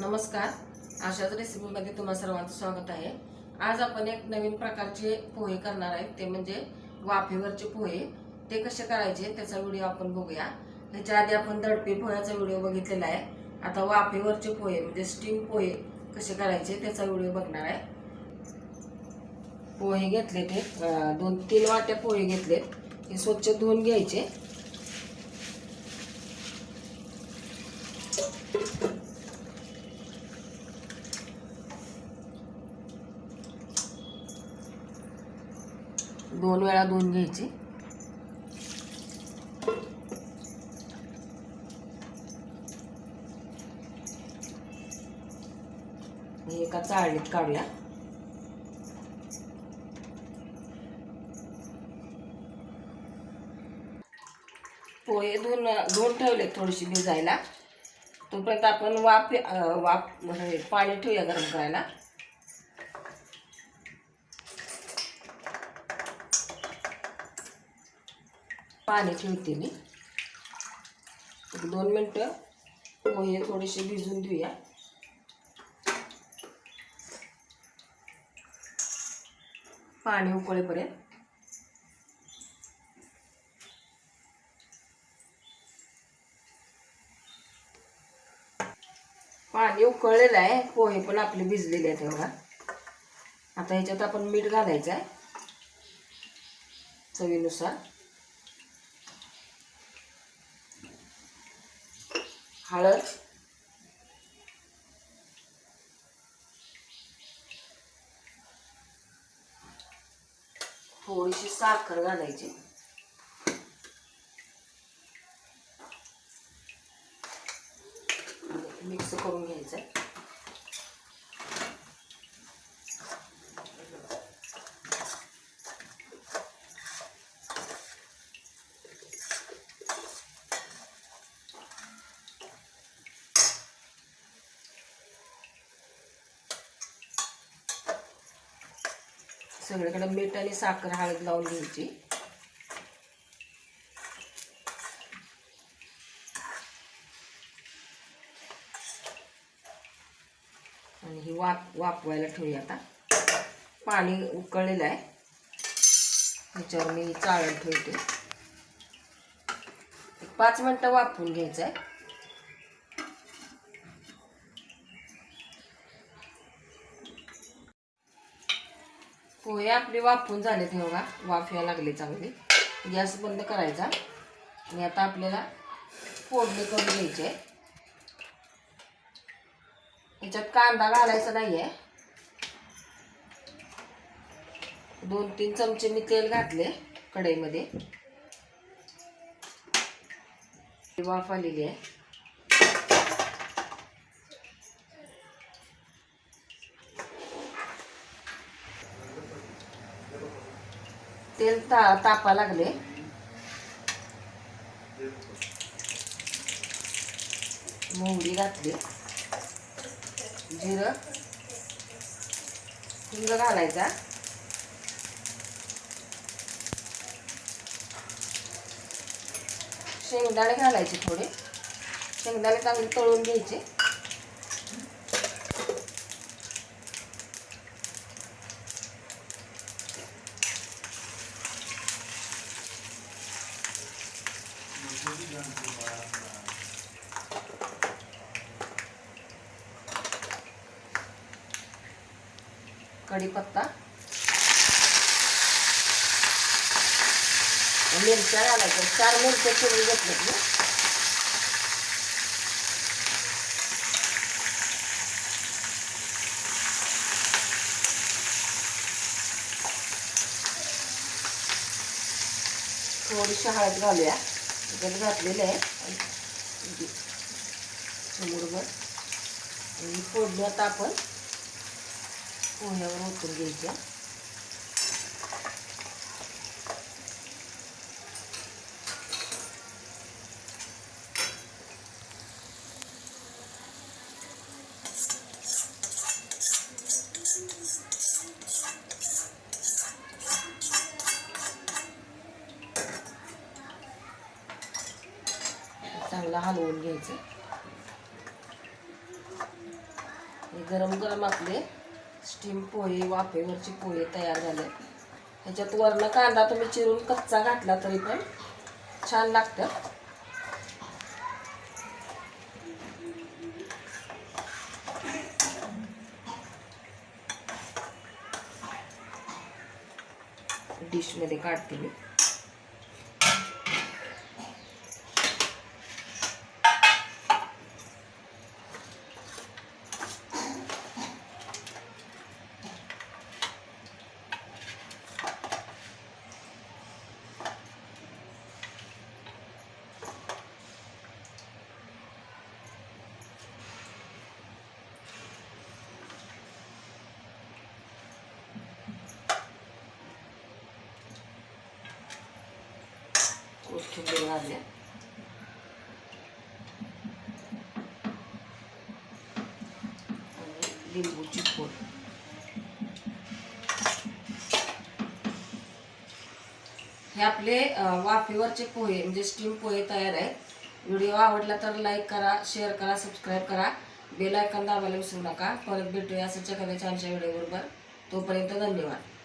नमस्कार. आशाच रेसिपीमध्ये तुम्हा सर्वांचं स्वागत आहे. आज आपण एक नवीन प्रकारचे पोहे करणार आहेत. ते म्हणजे वाफेवरचे पोहे. ते कसे करायचे त्याचा व्हिडिओ आपण बघूया. ह्याच्या आधी आपण दडपे पोह्याचा व्हिडिओ बघितलेला आहे. आता वाफेवरचे पोहे म्हणजे स्टीम पोहे कसे करायचे त्याचा व्हिडिओ बघणार आहे. पोहे घेतले ते दोन तीन वाट्या पोहे घेतलेत. हे स्वच्छ धुवून घ्यायचे. दोन वेळा धुवून घ्यायची. एका चाळणीत काढूया. हो, पोहे धुवून धुवून ठेवले थोडीशी भिजायला. तोपर्यंत आपण वाफ वाफ पाणी ठेवूया गरम करायला. पाणी ठेवते मी. एक दोन मिनटं पोहे थोडेसे भिजून देऊया. पाणी उकळेपर्यंत. पाणी उकळलेलं आहे पोहे पण आपले भिजलेले आहेत बघा. आता ह्याच्यात आपण मीठ घालायचं आहे. चवीनुसार. हळद थोडीशी साखर घालायची. मिक्स करून घ्यायचं सगळीकडे मीठ आणि साखर हळद लावून घ्यायची. आणि ही वाप वापवायला ठेवूया आता. पाणी उकळलेलं आहे. ह्याच्यावर मी चाळण ठेवते. पाच मिनटं वापरून घ्यायचं आहे. पोहे आपले वाफून झाले आहेत बघा. वाफ या लागले चांगले. गॅस बंद करायचा. आणि आता आपल्याला फोडणी करून घ्यायची आहे. याच्यात कांदा घालायचा नाही आहे दोन तीन चमचे मी तेल घातले कढईमध्ये. वाफ आलेली आहे. तेल ता तापा लागले. मोहरी घातली. जिरं. हिंग घालायचा. शेंगदाणे घालायचे थोडे. शेंगदाणे चांगले तळून घ्यायचे. कढीपत्ता. मिरच्या घालायच्या. चार मिरच्या चिरून घेतल्यात ना. थोडीशी हळद घालूया. त्याच्यात घातलेलं आहे. समोरभर आणि फोडणी आता आपण पोह्यावर ओतून घ्यायच्या चांगला हलवून घ्यायचं. गरम गरम आपले स्टीम पोहे वाफेवरची पोहे तयार झाले. ह्याच्यात वरनं कांदा तुम्ही चिरून कच्चा घातला तरी पण छान लागतं. डिशमध्ये काढते मी. कोथिंबीर घालल्या लिंबूची फोड हे आपले वाफेवरचे पोहे म्हणजे स्टीम पोहे तयार आहेत. व्हिडिओ आवडला तर लाईक करा शेअर करा सबस्क्राईब करा. बेल आयकॉन दाबायला विसरू नका. परत भेटूया असं एखाद्या आमच्या व्हिडिओबरोबर तोपर्यंत धन्यवाद.